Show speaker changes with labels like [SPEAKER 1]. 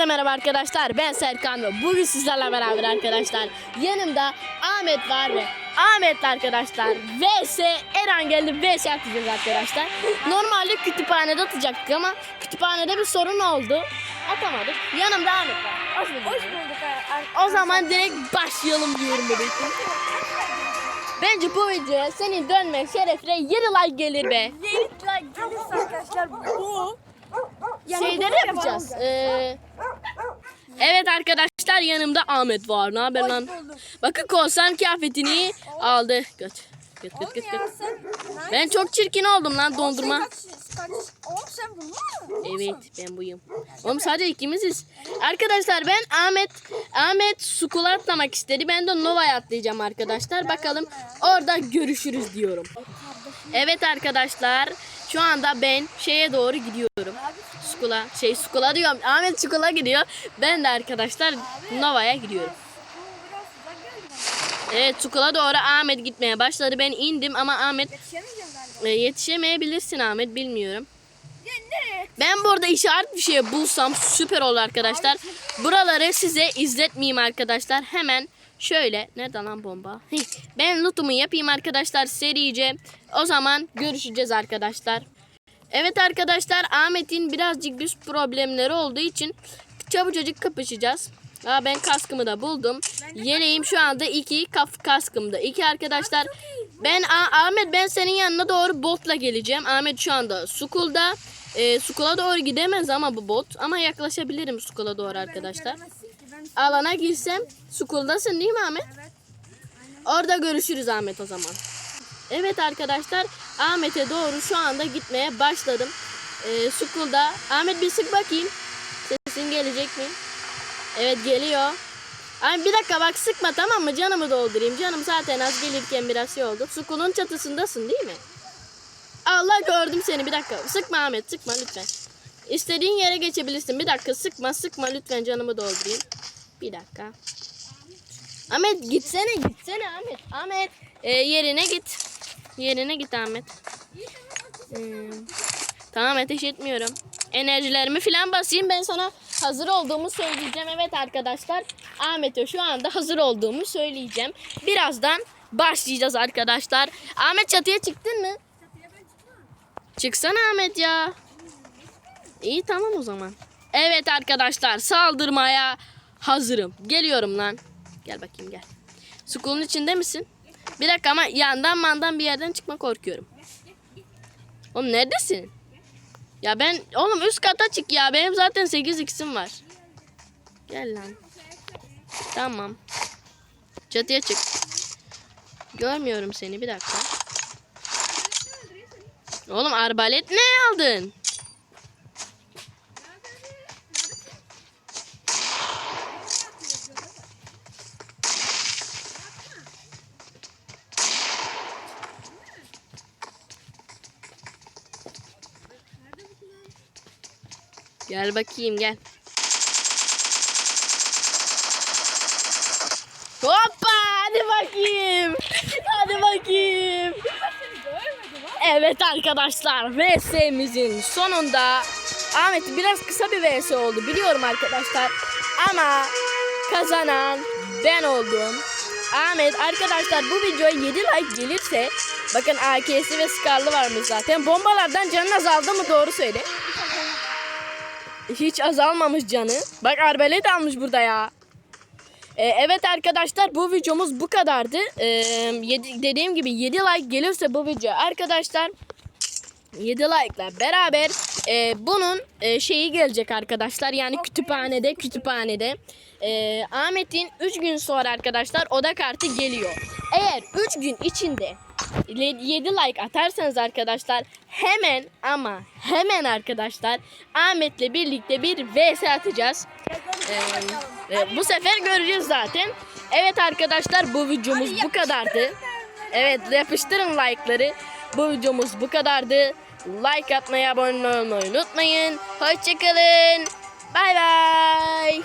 [SPEAKER 1] Herkese merhaba arkadaşlar. Ben Serkan ve bugün sizlerle beraber arkadaşlar. Yanımda Ahmet var ve Ahmet arkadaşlar vs Eren geldi vs atacağız arkadaşlar. Normalde kütüphanede atacaktık ama kütüphanede bir sorun oldu. Atamadık. Yanımda Ahmet var. Hoş bulduk.
[SPEAKER 2] Hoş bulduk.
[SPEAKER 1] O zaman direkt başlayalım diyorum bebeğim. Bence bu videoya senin dönmen şerefine 7 like gelir be.
[SPEAKER 2] Yeni like gelirse arkadaşlar bu. Yani
[SPEAKER 1] Şeyleri yapacağız. Ee, evet arkadaşlar yanımda Ahmet var. Ne haber lan? Bakın korsan kıyafetini aldı. Göt. Göt göt göt göt. Ben çok çirkin oldum lan dondurma. Evet ben buyum. Oğlum sadece ikimiziz. Arkadaşlar ben Ahmet Ahmet Sukula atlamak istedi. Ben de Nova'ya atlayacağım arkadaşlar. Bakalım orada görüşürüz diyorum. Evet arkadaşlar şu anda ben şeye doğru gidiyorum. Sukula şey Sukula diyorum. Ahmet Sukula gidiyor. Ben de arkadaşlar Nova'ya gidiyorum. Evet Sukula doğru Ahmet gitmeye başladı. Ben indim ama Ahmet e, yetişemeyebilirsin Ahmet bilmiyorum. Ben burada işaret bir şey bulsam süper olur arkadaşlar. Buraları size izletmeyeyim arkadaşlar. Hemen şöyle. Nerede lan bomba? Ben lootumu yapayım arkadaşlar serice. O zaman görüşeceğiz arkadaşlar. Evet arkadaşlar Ahmet'in birazcık bir problemleri olduğu için çabucacık kapışacağız. Aa, ben kaskımı da buldum. Yeleğim şu anda iki kaf kaskımda. İki arkadaşlar. Ben A- Ahmet ben senin yanına doğru botla geleceğim. Ahmet şu anda Sukul'da. Ee, Sukul'a doğru gidemez ama bu bot. Ama yaklaşabilirim Sukul'a doğru arkadaşlar. Alana girsem Sukul'dasın değil mi Ahmet?
[SPEAKER 2] Evet.
[SPEAKER 1] Orada görüşürüz Ahmet o zaman. Evet arkadaşlar Ahmet'e doğru şu anda gitmeye başladım. Ee, Sukul'da. Ahmet bir sık bakayım. Sesin gelecek mi? Evet geliyor. Ay bir dakika bak sıkma tamam mı? Canımı doldurayım. Canım zaten az gelirken biraz şey oldu. Sukul'un çatısındasın değil mi? Allah gördüm seni bir dakika. Sıkma Ahmet sıkma lütfen. İstediğin yere geçebilirsin. Bir dakika sıkma sıkma lütfen canımı doldurayım. Bir dakika. Ahmet gitsene gitsene Ahmet. Ahmet e, yerine git. Yerine git Ahmet. Hmm. Tamam ateş etmiyorum. Enerjilerimi falan basayım ben sana hazır olduğumu söyleyeceğim. Evet arkadaşlar Ahmet'e şu anda hazır olduğumu söyleyeceğim. Birazdan başlayacağız arkadaşlar. Ahmet çatıya çıktın mı? Çıksana Ahmet ya. İyi tamam o zaman. Evet arkadaşlar saldırmaya hazırım. Geliyorum lan. Gel bakayım gel. Sukulun içinde misin? Bir dakika ama yandan mandan bir yerden çıkma korkuyorum. Oğlum neredesin? Ya ben oğlum üst kata çık ya. Benim zaten 8 x'im var. Gel lan. Tamam. Çatıya çık. Görmüyorum seni bir dakika. Oğlum arbalet ne aldın? Gel bakayım gel. Hoppa hadi bakayım. Hadi bakayım. Evet arkadaşlar VS'mizin sonunda Ahmet biraz kısa bir VS oldu biliyorum arkadaşlar ama kazanan ben oldum. Ahmet arkadaşlar bu videoya 7 like gelirse bakın AK'si ve Scar'lı varmış zaten. Bombalardan canın azaldı mı doğru söyle. Hiç azalmamış canı. Bak arbelet almış burada ya. Ee, evet arkadaşlar bu videomuz bu kadardı. Ee, yedi- dediğim gibi 7 like gelirse bu video arkadaşlar 7 like ile beraber e, bunun e, şeyi gelecek arkadaşlar. Yani kütüphanede kütüphanede. Ee, Ahmet'in 3 gün sonra arkadaşlar oda kartı geliyor. Eğer 3 gün içinde 7 like atarsanız arkadaşlar hemen ama hemen arkadaşlar Ahmet'le birlikte bir vs atacağız. Ee, e, bu sefer göreceğiz zaten. Evet arkadaşlar bu videomuz bu kadardı. Evet yapıştırın like'ları. Bu videomuz bu kadardı. Like atmayı, abone olmayı unutmayın. Hoşçakalın. Bay bay.